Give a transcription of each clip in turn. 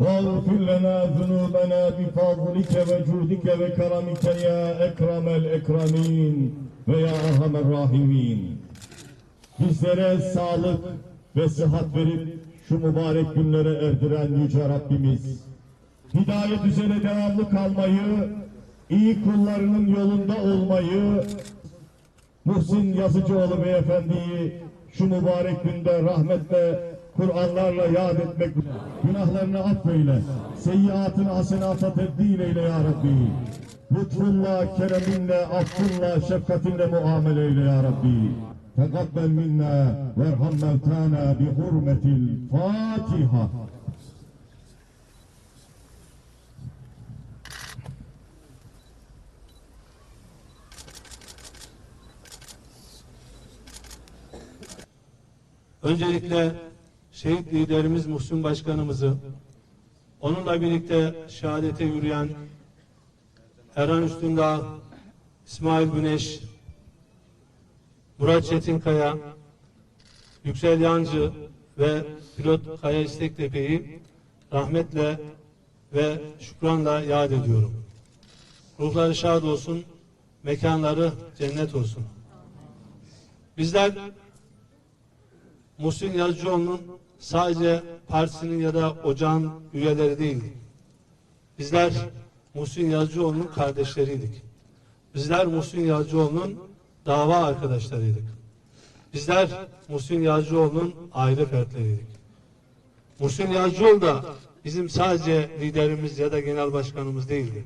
واغفر لنا ذنوبنا بفضلك وجودك وكرمك يا أكرم الأكرمين ويا أرحم الراحمين Bizlere sağlık ve sıhhat verip şu mübarek günlere erdiren Yüce Rabbimiz, hidayet üzere devamlı kalmayı, iyi kullarının yolunda olmayı, Muhsin Yazıcıoğlu Beyefendi'yi şu mübarek günde rahmetle, Kur'anlarla yad etmek, günahlarını affeyle, seyyiatını hasenata tebdil eyle ya Rabbi. Lütfunla, kereminle, affınla, şefkatinle muamele eyle ya Rabbi. Tekabbel minna verham mevtana bi hurmetil Fatiha. Öncelikle şehit liderimiz Muhsin Başkanımızı, onunla birlikte şehadete yürüyen Erhan Üstündağ, İsmail Güneş, Murat Çetinkaya, Yüksel Yancı ve pilot Kaya İstektepe'yi rahmetle ve şükranla yad ediyorum. Ruhları şad olsun, mekanları cennet olsun. Bizler Muhsin Yazıcıoğlu'nun sadece partisinin ya da ocağın üyeleri değildik. Bizler Muhsin Yazıcıoğlu'nun kardeşleriydik. Bizler Muhsin Yazıcıoğlu'nun dava arkadaşlarıydık. Bizler Muhsin Yazıcıoğlu'nun aile fertleriydik. Muhsin Yazıcıoğlu da bizim sadece liderimiz ya da genel başkanımız değildi.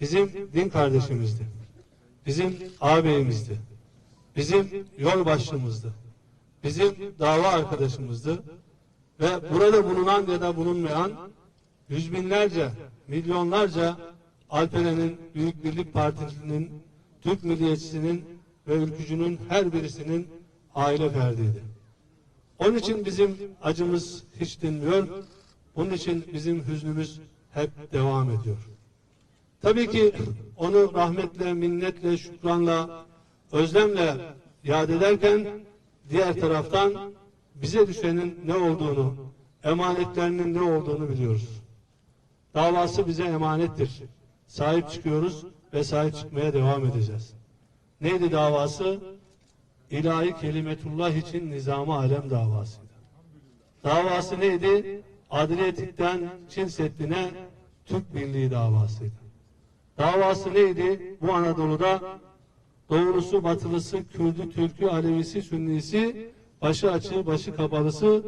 Bizim din kardeşimizdi. Bizim ağabeyimizdi. Bizim yol başlığımızdı bizim dava arkadaşımızdı ve burada bulunan ya da bulunmayan yüz binlerce, milyonlarca Alperen'in, Büyük Birlik Partisi'nin, Türk Milliyetçisi'nin ve ülkücünün her birisinin aile ferdiydi. Onun için bizim acımız hiç dinmiyor, bunun için bizim hüznümüz hep devam ediyor. Tabii ki onu rahmetle, minnetle, şükranla, özlemle yad ederken diğer taraftan bize düşenin ne olduğunu, emanetlerinin ne olduğunu biliyoruz. Davası bize emanettir. Sahip çıkıyoruz ve sahip çıkmaya devam edeceğiz. Neydi davası? İlahi kelimetullah için nizamı alem davasıydı. Davası neydi? Adliyetikten Çin Seddi'ne Türk Birliği davasıydı. Davası neydi? Bu Anadolu'da doğrusu batılısı, Kürdü, Türkü, Alevisi, Sünnisi, başı açığı, başı kapalısı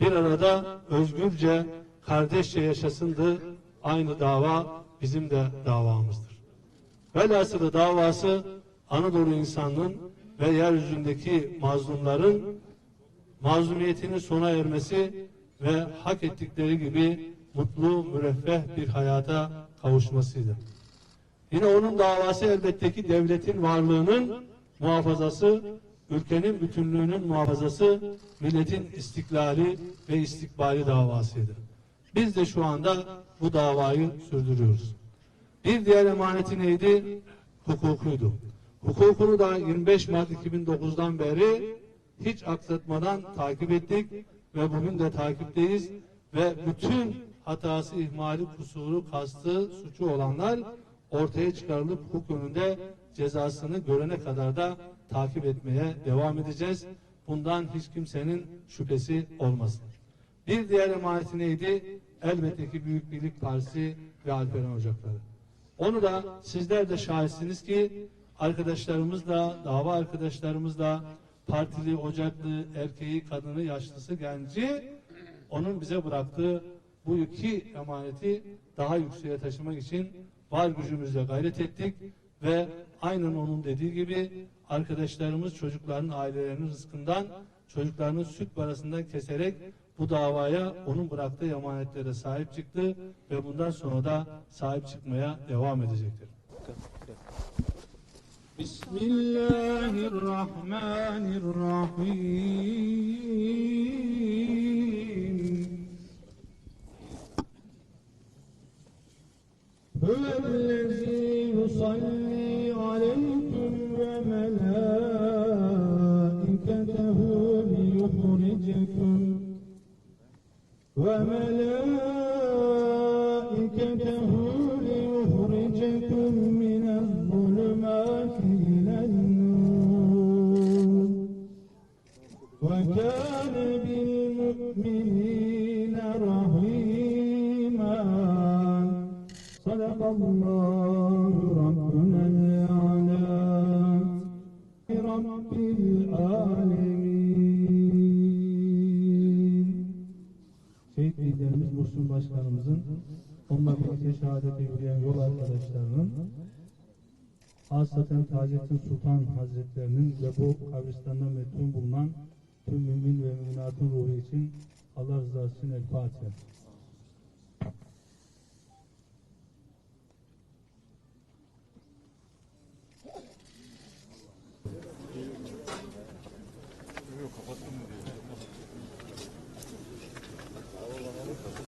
bir arada özgürce, kardeşçe yaşasındı. Aynı dava bizim de davamızdır. Velhasılı davası Anadolu insanının ve yeryüzündeki mazlumların mazlumiyetinin sona ermesi ve hak ettikleri gibi mutlu, müreffeh bir hayata kavuşmasıydı. Yine onun davası elbette ki devletin varlığının muhafazası, ülkenin bütünlüğünün muhafazası, milletin istiklali ve istikbali davasıydı. Biz de şu anda bu davayı sürdürüyoruz. Bir diğer emaneti neydi? Hukukuydu. Hukukunu da 25 Mart 2009'dan beri hiç aksatmadan takip ettik ve bugün de takipteyiz ve bütün hatası, ihmali, kusuru, kastı, suçu olanlar ortaya çıkarılıp hukuk önünde cezasını görene kadar da takip etmeye devam edeceğiz. Bundan hiç kimsenin şüphesi olmasın. Bir diğer emaneti neydi? Elbette ki Büyük Birlik Partisi ve Alperen Ocakları. Onu da sizler de şahitsiniz ki arkadaşlarımız da, dava arkadaşlarımız da partili, ocaklı, erkeği, kadını, yaşlısı, genci onun bize bıraktığı bu iki emaneti daha yükseğe taşımak için var gücümüzle gayret ettik ve aynen onun dediği gibi arkadaşlarımız çocukların ailelerinin rızkından çocuklarının süt parasından keserek bu davaya onun bıraktığı emanetlere sahip çıktı ve bundan sonra da sahip çıkmaya devam edecektir. Bismillahirrahmanirrahim. يصلي عليكم وملائكته ليخرجكم. وملائكته ليخرجكم من الظلمات إلى النور. وكان بالمؤمنين رحيما. صدق الله. رب العالمين Şehit liderimiz Muhsin Başkanımızın onunla birlikte şehadete yürüyen yol arkadaşlarının Hasaten Taceddin Sultan Hazretlerinin ve bu kabristanda metun bulunan tüm mümin ve müminatın ruhu için Allah rızası için El Fatiha. 버튼